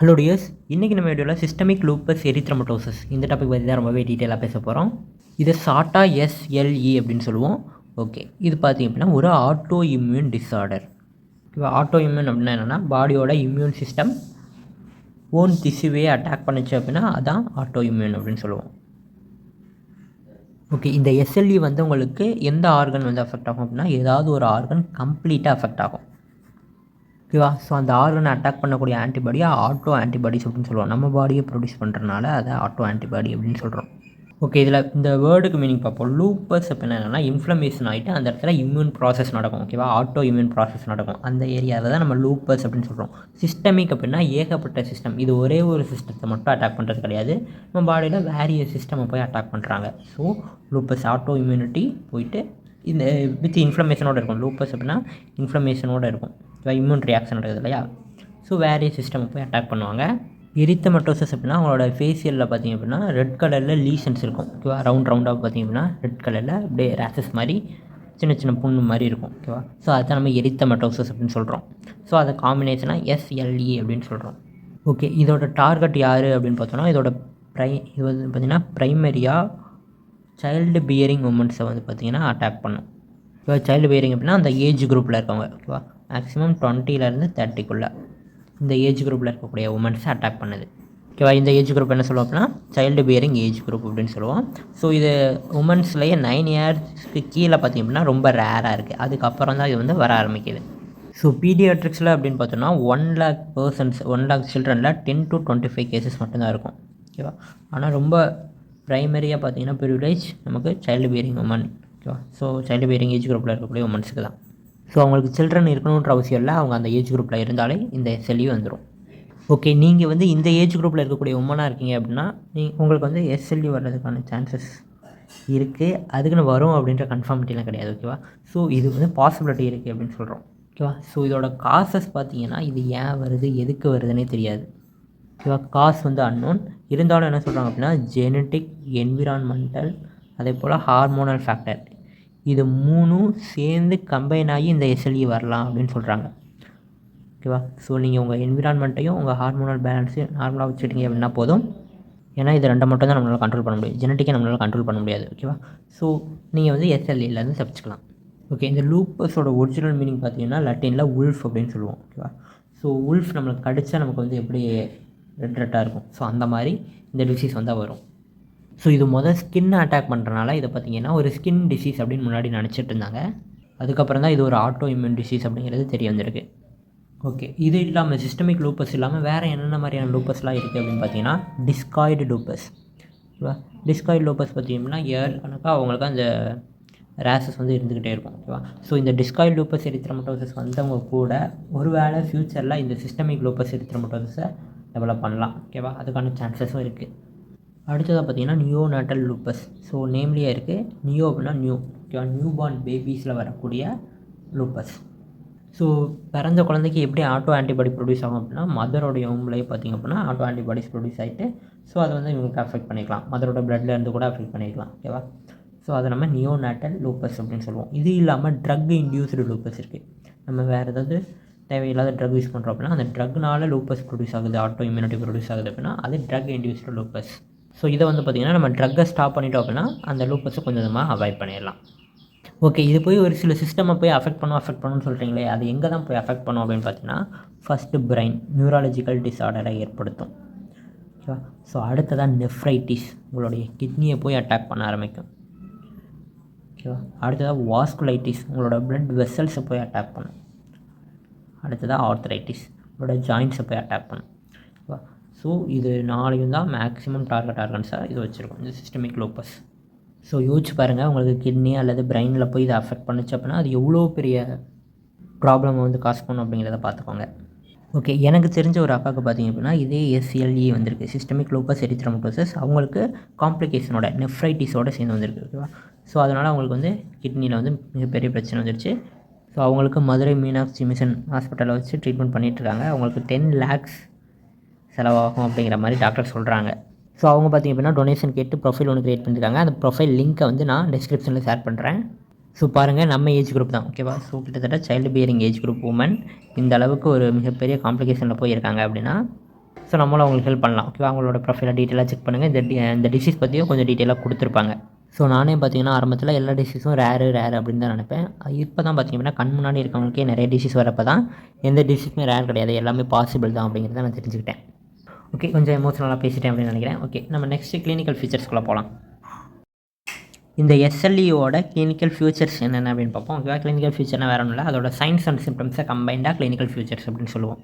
Hello tears இன்றைக்கி நம்ம வீடியோவில் சிஸ்டமிக் லூப்பஸ் எரித்ரமட்டோசஸ் இந்த டாபிக் பற்றி தான் ரொம்பவே டீட்டெயிலாக பேச போகிறோம் இதை சாட்டா எஸ்எல்இ அப்படின்னு சொல்லுவோம். ஓகே இது பார்த்திங்க அப்படின்னா ஒரு ஆட்டோ இம்யூன் டிஸார்டர் இப்போ ஆட்டோ இம்யூன் அப்படின்னா என்னென்னா பாடியோட இம்யூன் சிஸ்டம் ஓன் திசுவையே அட்டாக் பண்ணுச்சு அப்படின்னா அதான் ஆட்டோ இம்யூன் அப்படின்னு சொல்லுவோம். ஓகே இந்த எஸ்எல்இ வந்து உங்களுக்கு எந்த ஆர்கன் வந்து அஃபெக்ட் ஆகும் அப்படின்னா ஏதாவது ஒரு ஆர்கன் கம்ப்ளீட்டாக அஃபெக்ட் ஆகும். ஓகேவா ஸோ அந்த ஆர்கனை அட்டாக் பண்ணக்கூடிய ஆன்டிபாடியாக ஆட்டோ ஆன்டிபாடிஸ் அப்படின்னு சொல்லுவோம் நம்ம பாடியை ப்ரொடியூஸ் பண்ணுறதுனால அதை ஆட்டோ ஆன்டிபாடி அப்படின்னு சொல்கிறோம் ஓகே இதில் இந்த வேர்டுக்கு மீனிங் பார்ப்போம். லூப்பஸ் அப்படின்னா என்னென்னா இன்ஃப்ளமேஷன் ஆகிட்டு அந்த இடத்துல இம்யூன் ப்ராசஸ் நடக்கும். ஓகேவா ஆட்டோ இம்யூன் ப்ராசஸ் நடக்கும். அந்த ஏரியாவில் தான் நம்ம லூப்பஸ் அப்படின்னு சொல்கிறோம் சிஸ்டமிக் அப்படின்னா ஏகப்பட்ட சிஸ்டம் இது ஒரே ஒரு சிஸ்டத்தை மட்டும் அட்டாக் பண்ணுறது கிடையாது. நம்ம பாடியில் வேரிய சிஸ்டமை போய் அட்டாக் பண்ணுறாங்க ஸோ லூப்பஸ் ஆட்டோ இம்யூனிட்டி போயிட்டு இந்த வித் இன்ஃப்ளமேஷனோடு இருக்கும். லூப்பஸ் அப்படின்னா இன்ஃப்ளமேஷனோடு இருக்கும். இம்யூன் ரியாக்ஷன் நடக்குது இல்லையா? ஸோ வேறே சிஸ்டம் போய் அட்டாக் பண்ணுவாங்க. எரித்தமட்டோசஸ் அப்படின்னா அவங்களோட ஃபேஷியலில் பார்த்திங்க அப்படின்னா ரெட் கலரில் லீஷன்ஸ் இருக்கும். ஓகேவா ரவுண்ட் ரவுண்டாக பார்த்திங்க அப்படின்னா ரெட் கலரில் அப்படியே ரேசஸ் மாதிரி சின்ன சின்ன புண்ணு மாதிரி இருக்கும். ஓகேவா ஸோ அதுதான் நம்ம எரித்தமட்டோசஸ் அப்படின்னு சொல்கிறோம் ஸோ அதை காம்பினேஷனாக எஸ்எல்இ அப்படின்னு சொல்கிறோம் ஓகே இதோட டார்கெட் யார் அப்படின்னு பார்த்தோன்னா இதோட ப்ரை இது வந்து பார்த்திங்கன்னா ப்ரைமரியாக சைல்டு பியரிங் உமன்ஸை வந்து பார்த்திங்கன்னா அட்டாக் பண்ணும். இப்போ சைல்டு பியரிங் அப்படின்னா அந்த ஏஜ் குரூப்பில் இருக்கவங்க. ஓகேவா மேக்ஸிமம் டுவெண்ட்டிலேருந்து தேர்ட்டிக்குள்ளே இந்த ஏஜ் குரூப்பில் இருக்கக்கூடிய உமன்ஸை அட்டாக் பண்ணுது. ஓகேவா இந்த ஏஜ் குரூப் என்ன சொல்லுவோம் அப்படின்னா சைல்டு பியரிங் ஏஜ் குரூப் அப்படின்னு சொல்லுவோம். ஸோ இது உமன்ஸ்லேயே நைன் இயர்ஸ்க்கு கீழே பார்த்திங்க அப்படின்னா ரொம்ப ரேராக இருக்குது அதுக்கப்புறம் தான் இது வந்து வர ஆரம்பிக்குது. ஸோ பீடியாட்ரிக்ஸில் அப்படின்னு பார்த்தோன்னா one lakh persons one lakh சில்ட்ரனில் ten to twenty five cases மட்டும்தான் இருக்கும். ஓகேவா ஆனால் ரொம்ப ப்ரைமரியாக பார்த்தீங்கன்னா ப்ரிவிலேஜ் நமக்கு சைல்டு பியரிங் உமன் ஓகேவா ஸோ சைல்டு பியரிங் ஏஜ் குரூப்பில் இருக்கக்கூடிய உமன்ஸுக்கு தான். ஸோ அவங்களுக்கு சில்ட்ரன் இருக்கணுன்ற அவசியம் இல்லை. அவங்க அந்த ஏஜ் குரூப்பில் இருந்தாலே இந்த எஸ்எல்இ வந்துடும் ஓகே நீங்கள் வந்து இந்த ஏஜ் குரூப்பில் இருக்கக்கூடிய உமனாக இருக்கீங்க அப்படின்னா நீ உங்களுக்கு வந்து எஸ்எல்இ வர்றதுக்கான சான்சஸ் இருக்குது அதுக்குன்னு வரும் அப்படின்ற கன்ஃபார்மிட்டிலாம் கிடையாது ஓகேவா ஸோ இது வந்து பாசிபிலிட்டி இருக்குது அப்படின்னு சொல்கிறோம் ஓகேவா ஸோ இதோட காசஸ் பார்த்தீங்கன்னா இது ஏன் வருது எதுக்கு வருதுன்னே தெரியாது ஓகேவா காசு வந்து அன்னோன் இருந்தாலும் என்ன சொல்கிறாங்க அப்படின்னா ஜெனட்டிக் என்விரான்மெண்டல் அதே போல் ஹார்மோனல் ஃபேக்டர் இது மூணும் சேர்ந்து கம்பைன் ஆகி இந்த எஸ்எல்இ வரலாம் அப்படின்னு சொல்கிறாங்க ஓகேவா ஸோ நீங்கள் உங்கள் என்விரான்மெண்ட்டையும் உங்கள் ஹார்மோனல் பேலன்ஸையும் நார்மலாக வச்சுக்கிட்டீங்க அப்படின்னா போதும். ஏன்னா இது ரெண்டை மட்டும் தான் நம்மளால் கண்ட்ரோல் பண்ண முடியும். ஜெனட்டிக்கை நம்மளால் கண்ட்ரோல் பண்ண முடியாது. ஓகேவா ஸோ நீங்கள் வந்து எஸ்எல்இலேருந்து தப்பிச்சுக்கலாம். ஓகே இந்த லூப்பஸோட ஒரிஜினல் மீனிங் பார்த்தீங்கன்னா லட்டினில் உல்ஃப் அப்படின்னு சொல்லுவோம். ஓகேவா ஸோ உல்ஃப் நம்மளுக்கு கடித்தா நமக்கு வந்து எப்படி ரெட் ரெட்டாக இருக்கும்? ஸோ அந்த மாதிரி இந்த டிசீஸ் வந்தால் வரும். ஸோ இது மொதல் ஸ்கின்னை அட்டாக் பண்ணுறனால இதை பார்த்தீங்கன்னா ஒரு ஸ்கின் டிசீஸ் அப்படின்னு முன்னாடி நினச்சிட்டு இருந்தாங்க. அதுக்கப்புறம் தான் இது ஒரு ஆட்டோ இம்யூன் டிசீஸ் அப்படிங்கிறது தெரிய வந்திருக்கு. ஓகே இது இல்லாமல் சிஸ்டமிக் லூப்பஸ் இல்லாமல் வேறு என்னென்ன மாதிரியான லூப்பஸ்லாம் இருக்குது அப்படின்னு பார்த்தீங்கன்னா டிஸ்காய்டு லூப்பஸ் ஓகேவா டிஸ்காய்டு லூப்பஸ் பார்த்தீங்கன்னா இயர் கணக்காக அவங்களுக்கு அந்த ரேஷஸ் வந்து இருந்துக்கிட்டே இருக்கும். ஓகேவா ஸோ இந்த டிஸ்காய்டு லூப்பஸ் எரித்ரமட்டோசஸ் வந்தவங்க கூட ஒரு வேளை ஃப்யூச்சரில் இந்த சிஸ்டமிக் லூப்பஸ் எரித்ரமட்டோசஸை டெவலப் பண்ணலாம். ஓகேவா அதுக்கான சான்சஸும் இருக்குது அடுத்ததாக பார்த்தீங்கன்னா நியோ நாட்டல் லூப்பஸ் ஸோ நேம்லேயே இருக்குது நியோ அப்படின்னா நியூ ஓகேவா நியூ பார்ன் பேபிஸில் வரக்கூடிய லூப்பஸ் ஸோ பிறந்த குழந்தைக்கு எப்படி ஆட்டோ ஆன்டிபாடி ப்ரொடியூஸ் ஆகும் அப்படின்னா மதரோடைய உம்பளையே பார்த்திங்க அப்படின்னா ஆட்டோ ஆன்டிபாடிஸ் ப்ரொடியூஸ் ஆகிட்டு ஸோ அதை வந்து இவங்களுக்கு அஃபெக்ட் பண்ணிக்கலாம். மதரோட பிளட்ல இருந்து கூட அஃபெக்ட் பண்ணிக்கலாம். ஓகேவா ஸோ அதை நம்ம நியோ நாட்டல் லூப்பஸ் அப்படின்னு சொல்லுவோம். இது இல்லாமல் ட்ரக் இன்டியூஸ்டு லூப்பஸ் இருக்குது நம்ம வேறு ஏதாவது தேவையில்லாத ட்ரக் யூஸ் பண்ணுறோம் அப்படின்னா அந்த ட்ரக்னால லூப்பஸ் ப்ரொடியூஸ் ஆகுது ஆட்டோ இம்யூனிட்டி ப்ரொடியூஸ் ஆகுது அப்படின்னா அது ட்ரக் இன்டியூஸ்டு லூப்பஸ் ஸோ இதை வந்து பார்த்திங்கன்னா நம்ம ட்ரக்கை ஸ்டாப் பண்ணிட்டோம் அப்படின்னா அந்த லூப்பஸை கொஞ்சம் கொஞ்சமாக அவாய்ட் பண்ணிடலாம். ஓகே இது போய் ஒரு சில சிஸ்டமை போய் அஃபெக்ட் பண்ணும் அஃபெக்ட் பண்ணுன்னு சொல்கிறீங்களே அது எங்கே தான் போய் அஃபெக்ட் பண்ணும் அப்படின்னு பார்த்தீங்கன்னா ஃபஸ்ட்டு பிரெயின் நியூராலஜிக்கல் டிஸார்டரை ஏற்படுத்தும். ஓகேவா ஸோ அடுத்ததாக நெஃப்ரைட்டிஸ் உங்களுடைய கிட்னியை போய் அட்டாக் பண்ண ஆரம்பிக்கும். ஓகேவா அடுத்ததாக வாஸ்குலைட்டிஸ் உங்களோட பிளட் வெசல்ஸை போய் அட்டாக் பண்ணும். அடுத்ததாக ஆர்த்தரைட்டிஸ் உங்களோட ஜாயின்ஸை போய் அட்டாக் பண்ணும். ஓகேவா ஸோ இது நாளையும் தான் மேக்ஸிமம் டார்கெட் ஆர்கன்ஸாக இது வச்சுருக்கோம். இந்த சிஸ்டமிக் லோப்பஸ் ஸோ யோசிச்சு பாருங்கள் உங்களுக்கு கிட்னி அல்லது பிரெயினில் போய் இதை அஃபெக்ட் பண்ணுச்சு அப்படின்னா அது எவ்வளோ பெரிய ப்ராப்ளம் வந்து காசு பண்ணும் அப்படிங்கிறத பார்த்துக்கோங்க. ஓகே எனக்கு தெரிஞ்ச ஒரு அக்காவுக்கு பார்த்தீங்க அப்படின்னா இதே எஸ்சிஎல்இ வந்திருக்கு. சிஸ்டமிக் லோப்பஸ் எரித்ரமோட்டோசஸ் அவங்களுக்கு காம்ப்ளிகேஷனோட நெஃப்ரைட்டிஸோட சேர்ந்து வந்திருக்கு ஓகேவா ஸோ அதனால் அவங்களுக்கு வந்து கிட்னியில் வந்து மிகப்பெரிய பிரச்சனை வந்துருச்சு. ஸோ அவங்களுக்கு மதுரை மீனாட்சி மிஷன் ஹாஸ்பிட்டலில் வச்சு ட்ரீட்மெண்ட் பண்ணிகிட்ருக்காங்க அவங்களுக்கு டென் லேக்ஸ் செலவாகும் அப்படிங்கிற மாதிரி டாக்டர் சொல்கிறாங்க ஸோ அவங்க பார்த்திங்க அப்படின்னா டொனேஷன் கேட்டு ப்ரொஃபைல் ஒன்று க்ரியேட் பண்ணியிருக்காங்க அந்த ப்ரொஃபைல் லிங்க்கை வந்து நான் டிஸ்கிரிப்ஷனில் ஷேர் பண்ணுறேன் ஸோ பாருங்கள் நம்ம ஏஜ் குரூப் தான் ஓகேவா ஸோ கிட்டத்தட்ட child bearing age group women இந்த அளவுக்கு ஒரு மிகப்பெரிய காம்ப்ளிகேஷனில் போயிருக்காங்க அப்படின்னா ஸோ நம்மளும் அவங்களுக்கு ஹெல்ப் பண்ணலாம் ஓகேவா அவங்களோட ப்ரொஃபைலை டீட்டெயிலாக செக் பண்ணுங்கள் இந்த டி- இந்த டிசீஸ் பற்றியும் கொஞ்சம் டீட்டெயிலாக கொடுத்துருப்பாங்க. ஸோ நானே பார்த்தீங்கன்னா ஆரம்பத்தில் எல்லா டிசீஸும் ரேரு ரேர் அப்படின்னு தான் நினைப்பேன். இப்போ தான் பார்த்தீங்க அப்படின்னா கண் முன்னாடி இருக்கவங்களுக்கே நிறைய டிசீஸ் வரப்போ தான் எந்த டிசீஸுமே ரேர் கிடையாது. எல்லாமே பாசிபிள் தான் அப்படிங்கிறத நான் தெரிஞ்சுக்கிட்டேன். ஓகே கொஞ்சம் எமோஷனலாக பேசிட்டேன் அப்படின்னு நினைக்கிறேன். ஓகே நம்ம நெக்ஸ்ட்டு கிளினிக்கல் ஃபீச்சர்ஸ்குள்ளே போகலாம் இந்த எஸ்எல்இயோட கிளினிக்கல் ஃபியூச்சர்ஸ் என்னென்ன அப்படின்னு பார்ப்போம். ஓகேவா கிளினிக்கல் ஃபியூச்சர்னா வேற ஒன்றும் இல்லை அதோட சயின்ஸ் அண்ட் சிம்டம்ஸை கம்பைண்டாக கிளினிக்கல் ஃபியூச்சர்ஸ் அப்படின்னு சொல்லுவோம்.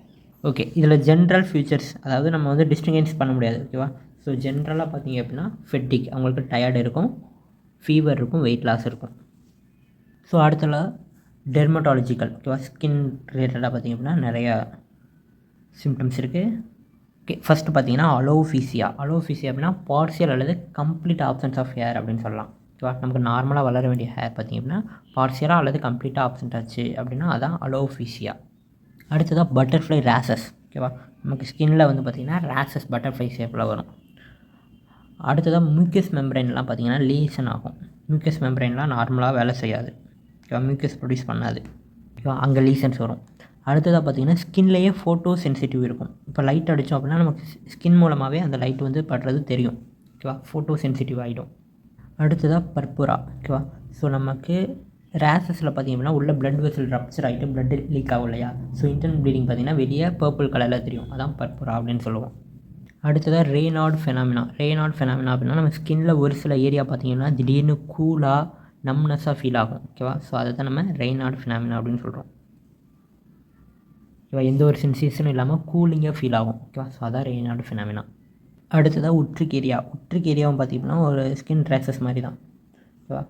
ஓகே இதில் ஜென்ரல் ஃபியூச்சர்ஸ் அதாவது நம்ம வந்து டிஸ்டிங்கன்ஸ் பண்ண முடியாது ஓகேவா ஸோ ஜென்ரலாக பார்த்தீங்க அப்படின்னா ஃபெட்டிக் அவங்களுக்கு டயர்டு இருக்கும் ஃபீவர் இருக்கும் வெயிட் லாஸ் இருக்கும். ஸோ அடுத்தல டெர்மட்டாலஜிக்கல் ஓகேவா ஸ்கின் ரிலேட்டடாக பார்த்தீங்க அப்படின்னா நிறையா சிம்டம்ஸ் இருக்குது ஓகே ஃபஸ்ட்டு பார்த்தீங்கன்னா அலோஃபிசியா அலோஃபிசியா அப்படின்னா பார்சியல் அல்லது கம்ப்ளீட் ஆப்சன்ஸ் ஆஃப் ஹேர் அப்படின்னு சொல்லலாம். ஓகேவா நமக்கு நார்மலாக வளர வேண்டிய ஹேர் பார்த்தீங்க அப்படின்னா பார்சியலாக அல்லது கம்ப்ளீட்டாக ஆப்சன்ட் ஆச்சு அப்படின்னா அதான் அலோஃபிசியா அடுத்ததாக பட்டர்ஃப்ளை ரேசஸ் ஓகேவா நமக்கு ஸ்கின்னில் வந்து பார்த்திங்கன்னா ரேசஸ் பட்டர்ஃப்ளை ஷேப்பில் வரும். அடுத்ததாக மியூக்கஸ் மெம்பரைன்லாம் பார்த்தீங்கன்னா லீசன் ஆகும். மியூக்கஸ் மெம்பரைன்லாம் நார்மலாக வேலை செய்யாது. ஓகேவா மியூக்கஸ் ப்ரொடியூஸ் பண்ணாது. ஓகேவா அங்கே லீசன்ஸ் வரும். அடுத்ததாக பார்த்தீங்கன்னா ஸ்கின்லேயே ஃபோட்டோ சென்சிட்டிவ் இருக்கும். இப்போ லைட் அடித்தோம் அப்படின்னா நமக்கு ஸ்கின் மூலமாகவே அந்த லைட் வந்து படுறது தெரியும். ஓகேவா? ஃபோட்டோ சென்சிட்டிவ் ஆகிடும் அடுத்ததாக பர்புரா ஓகேவா? ஸோ நமக்கு ரேசஸில் பார்த்தீங்க அப்படின்னா உள்ள பிளட் வெசல் ரப்ச்சர் ஆகிட்டு பிளட் லீக் ஆகும் இல்லையா? ஸோ இன்டர்ன் ப்ளீடிங் பார்த்தீங்கன்னா வெளியே பர்பிள் கலரில் தெரியும். அதான் பர்புரா அப்படின்னு சொல்லுவோம். அடுத்ததாக ரேனாட் ஃபெனாமினா ரேனாட் ஃபெனாமினா அப்படின்னா நம்ம ஸ்கின்ல ஒரு சில ஏரியா பார்த்தீங்கன்னா திடீர்னு கூலாக நம்னஸாக ஃபீல் ஆகும். ஓகேவா? ஸோ அதை தான் நம்ம ரெய்னாட் ஃபெனாமினா அப்படின்னு சொல்கிறோம் ஓகேவா எந்த ஒரு சென்சேஷனும் இல்லாமல் கூலிங்காக ஃபீல் ஆகும். ஓகேவா ஸோ அதான் ரெய்னாட் ஃபினாமினா அடுத்ததாக உட்ரிக் ஏரியா உட்ரிக் ஏரியாவும் பார்த்தீங்கன்னா ஒரு ஸ்கின் ட்ரெஸஸ் மாதிரி தான் ஓகேவா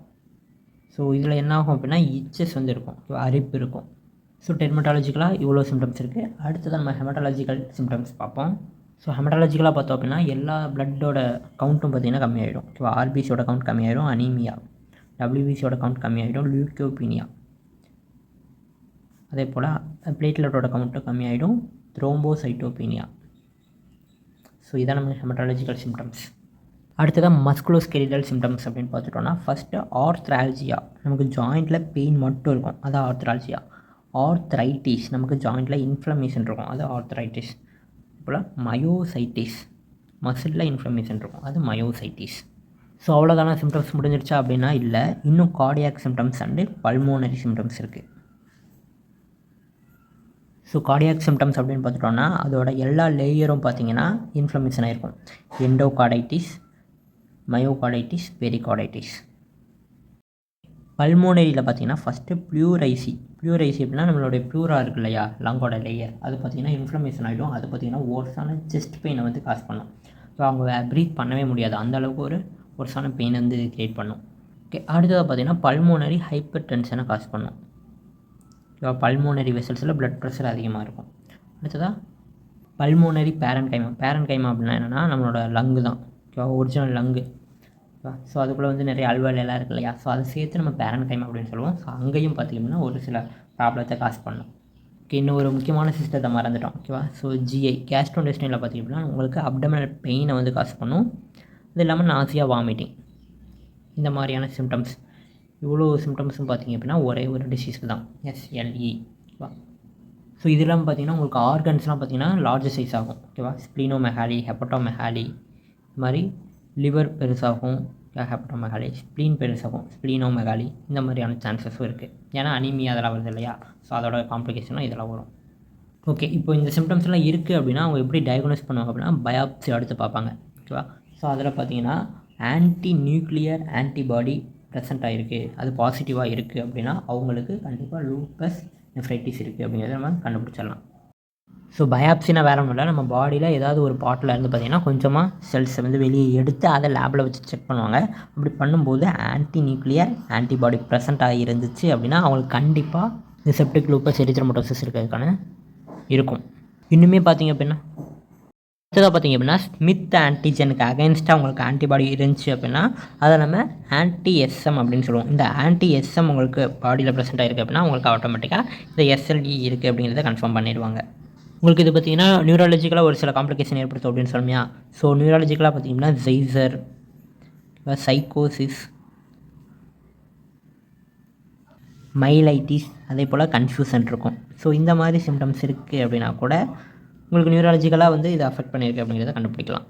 ஸோ இதில் என்ன ஆகும் அப்படின்னா இச்சஸ் வந்து இருக்கும். ஓகேவா அரிப்பு இருக்கும். ஸோ டெர்மட்டாலஜிக்கலாக இவ்வளோ சிம்டம்ஸ் இருக்குது அடுத்தது நம்ம ஹெமட்டாலஜிக்கல் சிம்டம்ஸ் பார்ப்போம். ஸோ ஹெமட்டாலஜிக்கலாக பார்த்தோம் அப்படின்னா எல்லா பிளட்டோட கவுண்ட்டும் பார்த்தீங்கன்னா கம்மியாயிடும். ஓகேவா ஆர்பிசியோட கவுண்ட் கம்மியாயிடும் அனீமியா டபிள்யூபிசியோட கவுண்ட் கம்மியாயிடும். லியூக்கோபீனியா அதே போல் பிளேட்லெட்டோட கவுண்ட்டும் கம்மியாயிடும். த்ரோம்போசைட்டோபீனியா ஸோ இதான் நம்ம ஹெமட்டாலஜிக்கல் சிம்டம்ஸ் அடுத்ததாக மஸ்குலோஸ்கெரிடல் சிம்டம்ஸ் அப்படின்னு பார்த்துட்டோன்னா ஃபஸ்ட்டு ஆர்த்ரால்ஜியா நமக்கு ஜாயிண்டில் பெயின் மட்டும் இருக்கும். அது ஆர்த்ராலஜியா ஆர்த்ரைட்டிஸ் நமக்கு ஜாயிண்டில் இன்ஃப்ளமேஷன் இருக்கும். அது ஆர்த்ரைட்டிஸ் போல் மயோசைட்டிஸ் மசிலில் இன்ஃப்ளமேஷன் இருக்கும். அது மயோசைட்டிஸ் ஸோ அவ்வளோதான சிம்டம்ஸ் முடிஞ்சிருச்சா அப்படின்னா இல்லை. இன்னும் cardiac symptoms and pulmonary symptoms இருக்குது ஸோ கார்டியாக் சிம்டம்ஸ் அப்படின்னு பார்த்துட்டோன்னா அதோட எல்லா லேயரும் பார்த்தீங்கன்னா இன்ஃப்ளமேஷன் ஆகிருக்கும் எண்டோகார்டைட்டிஸ் மயோகார்டைட்டிஸ் பெரிகார்டைட்டிஸ் பல்மோனரியில் பார்த்தீங்கன்னா ஃபஸ்ட்டு ப்ளூரைசி ப்ளூரைசி அப்படின்னா நம்மளுடைய ப்யூராக இருக்கு இல்லையா? லங்கோட லேயர் அது பார்த்தீங்கன்னா இன்ஃப்ளமேஷன் ஆகிடும் அது பார்த்தீங்கன்னா ஒர்ஸான செஸ்ட் பெயினை வந்து காஸ் பண்ணும். ஸோ அவங்க ப்ரீத் பண்ணவே முடியாது. அந்தளவுக்கு ஒரு ஒர்ஸான பெயின் வந்து க்ரியேட் பண்ணும். ஓகே அடுத்ததாக பார்த்தீங்கன்னா பல்மோனரி ஹைப்பர் டென்ஷனை காஸ் பண்ணும். ஓகேவா பல்மோனரி வெசல்ஸில் ப்ளட் ப்ரெஷர் அதிகமாக இருக்கும். அடுத்ததாக பல்மோனரி பேரன் கைமா பேரன் கைமா அப்படின்னா என்னென்னா நம்மளோட லங்கு தான். ஓகேவா ஒரிஜினல் லங்கு ஓகேவா ஸோ அதுக்குள்ளே வந்து நிறைய அல்வல் எல்லாம் இருக்கு இல்லையா? ஸோ அதை சேர்த்து நம்ம பேரன் கைமா அப்படின்னு சொல்லுவோம். ஸோ அங்கேயும் பார்த்திங்கன்னா ஒரு சில ப்ராப்ளத்தை காஸ் பண்ணும் ஓகே இன்னும் ஒரு முக்கியமான சிஸ்டத்தை மறந்துட்டோம். ஓகேவா ஸோ ஜிஐ கேஸ்ட்ரோடெஸ்டினில் பார்த்திங்க அப்படின்னா உங்களுக்கு அப்டமினல் பெயினை வந்து காசு பண்ணும். அது இல்லாமல் நாசியாக வாமிட்டிங் இந்த மாதிரியான சிம்டம்ஸ் இவ்வளோ சிம்டம்ஸும் பார்த்தீங்க அப்படின்னா ஒரே ஒரு டிசீஸ்க்கு தான். எஸ்எல்இ ஓகேவா ஸோ இதெல்லாம் பார்த்தீங்கன்னா உங்களுக்கு ஆர்கன்ஸ்லாம் பார்த்தீங்கன்னா லார்ஜ் சைஸ் ஆகும். ஓகேவா ஸ்ப்ளீனோ மெஹாலி ஹெப்பட்டோ மெஹாலி இது மாதிரி லிவர் பெருசாகும். ஹெப்படோமெஹாலி ஸ்ப்ளீன் பெருசாகும். ஸ்ப்ளீனோ மெகாலி இந்த மாதிரியான சான்சஸும் இருக்குது ஏன்னா அனிமியா அதெல்லாம் வருது இல்லையா? ஸோ அதோட காம்ப்ளிகேஷனும் இதெல்லாம் வரும். ஓகே இப்போ இந்த சிம்டம்ஸ்லாம் இருக்குது அப்படின்னா அவங்க எப்படி டயக்னோஸ் பண்ணுவாங்க அப்படின்னா பயாப்சி எடுத்து பார்ப்பாங்க. ஓகேவா ஸோ அதில் பார்த்தீங்கன்னா ஆன்டி நியூக்ளியர் ஆன்டிபாடி ப்ரெசென்ட் ஆகிருக்கு அது பாசிட்டிவாக இருக்குது அப்படின்னா அவங்களுக்கு கண்டிப்பாக லூப்பஸ் நெஃப்ரைட்டிஸ் இருக்குது அப்படிங்கிறத நம்ம கண்டுபிடிச்சிடலாம். ஸோ பயாப்சினா வேற ஒன்றும் இல்லை. நம்ம பாடியில் ஏதாவது ஒரு பாட்டில் இருந்து பார்த்திங்கன்னா கொஞ்சமாக செல்ஸை வந்து வெளியே எடுத்து அதை லேபில் வச்சு செக் பண்ணுவாங்க. அப்படி பண்ணும்போது ஆன்டி நியூக்ளியர் ஆன்டிபாடி ப்ரெசென்ட் ஆகி இருந்துச்சு அப்படின்னா அவங்களுக்கு கண்டிப்பாக இந்த செப்டிக் லூப்பஸ் எரித்ரமோட்டோசிஸ் இருக்கிறதுக்கான இருக்கும். இன்னுமே பார்த்தீங்க அப்படின்னா அடுத்ததாக பார்த்தீங்க அப்படின்னா ஸ்மித் ஆன்டிஜனுக்கு அகைன்ஸ்டாக உங்களுக்கு ஆன்டிபாடி இருந்துச்சு அப்படின்னா அதை நம்ம ஆன்டி எஸ்எம் அப்படின்னு சொல்லுவோம். இந்த ஆன்டி எஸ்எம் உங்களுக்கு பாடியில் ப்ரெசென்ட் ஆயிருக்கு அப்படின்னா உங்களுக்கு ஆட்டோமேட்டிக்காக இந்த எஸ்எல்இ இருக்குது அப்படிங்கிறத கன்ஃபார்ம் பண்ணிடுவாங்க. உங்களுக்கு இது பார்த்தீங்கன்னா நியூராலஜிக்கலாக ஒரு சில காம்ப்ளிகேஷன் ஏற்படுத்தும் அப்படின்னு சொல்லுமியா? ஸோ நியூராலஜிக்கலாக பார்த்தீங்கன்னா ஜெய்சர் சைக்கோசிஸ் மைலைட்டிஸ் அதே போல் கன்ஃபியூசன் இருக்கும். ஸோ இந்த மாதிரி சிம்டம்ஸ் இருக்குது அப்படின்னா கூட உங்களுக்கு நியூராலஜிக்கலாக வந்து இதை அஃபெக்ட் பண்ணியிருக்கு அப்படிங்கிறத கண்டுபிடிக்கலாம்.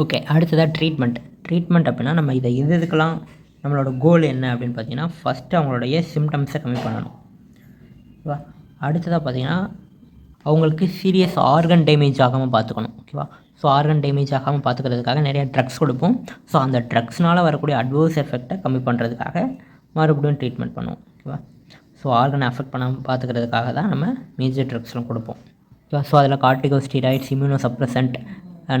ஓகே அடுத்ததாக ட்ரீட்மெண்ட் ட்ரீட்மெண்ட் அப்படின்னா நம்ம இதை எது எதுக்கெல்லாம் நம்மளோட கோல் என்ன அப்படின்னு பார்த்தீங்கன்னா ஃபஸ்ட்டு அவங்களுடைய சிம்டம்ஸை கம்மி பண்ணணும். ஓகேவா அடுத்ததாக பார்த்தீங்கன்னா அவங்களுக்கு சீரியஸ் ஆர்கன் டேமேஜ் ஆகாமல் பார்த்துக்கணும். ஓகேவா ஸோ ஆர்கன் டேமேஜ் ஆகாமல் பார்த்துக்கிறதுக்காக நிறைய ட்ரக்ஸ் கொடுப்போம். ஸோ அந்த ட்ரக்ஸ்னால் வரக்கூடிய அட்வர்ஸ் எஃபெக்டை கம்மி பண்ணுறதுக்காக மறுபடியும் ட்ரீட்மெண்ட் பண்ணுவோம். ஓகேவா ஸோ ஆர்கனை அஃபெக்ட் பண்ணாமல் பார்த்துக்கிறதுக்காக தான் நம்ம மேஜர் ட்ரக்ஸ்லாம் கொடுப்போம். ஸோ அதில் steroids immunosuppressant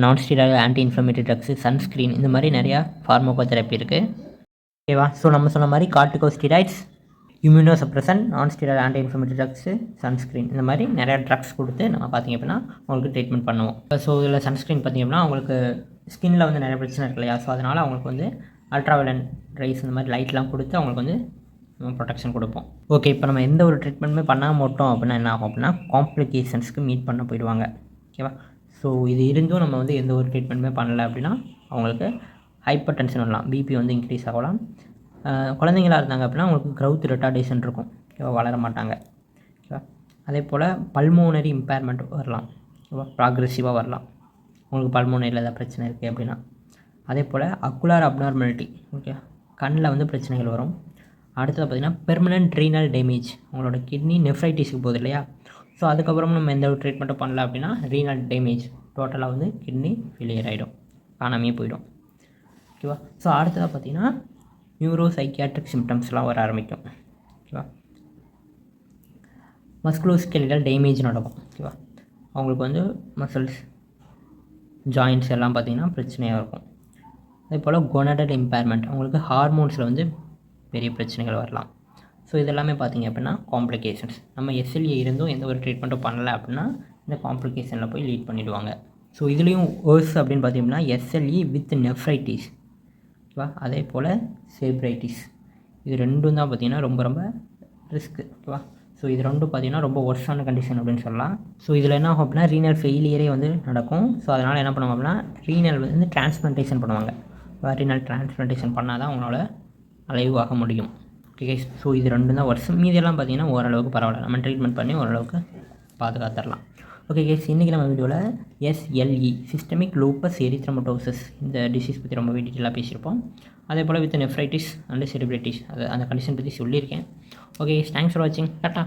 non steroid anti inflammatory drugs sunscreen இந்த மாதிரி நிறையா ஃபார்மோகோ தெரப்பி இருக்குது ஓகேவா ஸோ நம்ம சொன்ன மாதிரி steroids immunosuppressant non steroid anti inflammatory drugs sunscreen இந்த மாதிரி நிறையா ட்ரக்ஸ் கொடுத்து நம்ம பார்த்திங்க அப்படின்னா அவங்களுக்கு ட்ரீட்மெண்ட் பண்ணுவோம். ஸோ இதில் சன்ஸ்க்ரீன் பார்த்திங்க அப்படின்னா அவங்களுக்கு ஸ்கின்னில் வந்து நிறைய பிரச்சனை இருக்கு இல்லையா? ஸோ அதனால் அவங்களுக்கு வந்து அல்ட்ராவலன் ரைஸ் இந்த மாதிரி லைட்லாம் கொடுத்து அவங்களுக்கு வந்து ப்ரொடெக்ஷன் கொடுப்போம். ஓகே இப்போ நம்ம எந்த ஒரு ட்ரீட்மெண்ட்டுமே பண்ணாமல் மாட்டோம் அப்படின்னா என்ன ஆகும் அப்படின்னா காம்ப்ளிகேஷன்ஸ்க்கு மீட் பண்ண போயிடுவாங்க. ஓகேவா ஸோ இது இருந்தும் நம்ம வந்து எந்த ஒரு ட்ரீட்மெண்ட்டுமே பண்ணல அப்படின்னா அவங்களுக்கு ஹைப்பர் டென்ஷன் வரலாம் பிபி வந்து இன்க்ரீஸ் ஆகலாம். குழந்தைங்களாக குழந்தைங்களா இருந்தாங்க அப்படின்னா அவங்களுக்கு க்ரௌத் ரெட்டார்டேஷன் இருக்கும். ஓகேவா வளர மாட்டாங்க. ஓகேவா அதே போல் பல்மோனரி இம்பேர்மெண்ட் வரலாம். ஓகேவா ப்ராக்ரெசிவாக வரலாம். உங்களுக்கு பல்மோனரியில் ஏதாவது பிரச்சனை இருக்குது அப்படின்னா. அதே போல் அக்குலார் அப்நார்மாலிட்டி ஓகே கண்ணில் வந்து பிரச்சனைகள் வரும். அடுத்தது பார்த்திங்கன்னா பெர்மனன்ட் ரீனல் டேமேஜ் உங்களோட கிட்னி நெஃப்ரைட்டிஸுக்கு போகுது இல்லையா? ஸோ அதுக்கப்புறம் நம்ம எந்த ஒரு ட்ரீட்மெண்ட்டும் பண்ணல அப்படின்னா ரீனல் டேமேஜ் டோட்டலாக வந்து கிட்னி ஃபெயிலியர் ஆகிடும் காணாமையே போயிடும். ஓகேவா ஸோ அடுத்ததாக பார்த்தீங்கன்னா நியூரோ சைக்கியாட்ரிக் சிம்டம்ஸ்லாம் வர ஆரம்பிக்கும். ஓகேவா மஸ்குலோஸ்கெலிட்டல் டேமேஜ் நடக்கும். ஓகேவா அவங்களுக்கு வந்து மசில்ஸ் ஜாயின்ட்ஸ் எல்லாம் பார்த்திங்கன்னா பிரச்சனையாக இருக்கும். அதே போல் கொனடல் இம்பேர்மெண்ட் அவங்களுக்கு ஹார்மோன்ஸில் வந்து பெரிய பிரச்சனைகள் வரலாம். ஸோ இதெல்லாமே பார்த்திங்க அப்படின்னா காம்ப்ளிகேஷன்ஸ் நம்ம எஸ்எல்ஏ இருந்தும் எந்த ஒரு ட்ரீட்மெண்ட்டும் பண்ணலை அப்படின்னா இந்த காம்ப்ளிகேஷனில் போய் லீட் பண்ணிவிடுவாங்க ஸோ இதுலேயும் வேர்ஸ் அப்படின்னு பார்த்தீங்கன்னா எஸ்எல்இ வித் நெஃப்ரைட்டிஸ் ஓகேவா? அதே போல் செரிப்ரைட்டிஸ் இது ரெண்டும் தான் பார்த்திங்கன்னா ரொம்ப ரொம்ப ரிஸ்க்கு ஓகேவா? ஸோ இது ரெண்டும் பார்த்திங்கன்னா ரொம்ப ஒர்ஸான கண்டிஷன் அப்படின்னு சொல்லலாம். ஸோ இதில் என்ன ஆகும் அப்படின்னா ரீனல் ஃபெயிலியரே வந்து நடக்கும். ஸோ அதனால் என்ன பண்ணுவாங்க அப்படின்னா ரீனல் வந்து டிரான்ஸ்பிளான்டேஷன் பண்ணுவாங்க. ரீனல் டிரான்ஸ்பிளான்டேஷன் பண்ணால் தான் அவங்களால அலைவ் ஆக முடியும் ஓகே ஸோ இது ரெண்டு தான் வருஷம் மீதியெல்லாம் பார்த்தீங்கன்னா ஓரளவுக்கு பரவாயில்ல. நம்ம ட்ரீட்மெண்ட் பண்ணி ஓரளவுக்கு பாதுகாத்துடலாம். ஓகே கேஸ் இன்றைக்கி நம்ம வீடியோவில் எஸ்எல்இ சிஸ்டமிக் லூப்பஸ் எரித்ரமட்டோசஸ் இந்த டிசீஸ் பற்றி ரொம்ப டீட்டெயிலாக பேசியிருப்போம். அதே போல் வித் நெஃப்ரைட்டிஸ் அண்ட் செலிபிரிட்டிஸ் அது அந்த கண்டிஷன் பற்றி சொல்லியிருக்கேன். ஓகே தேங்க்ஸ் ஃபார் வாட்சிங் கரெக்டாக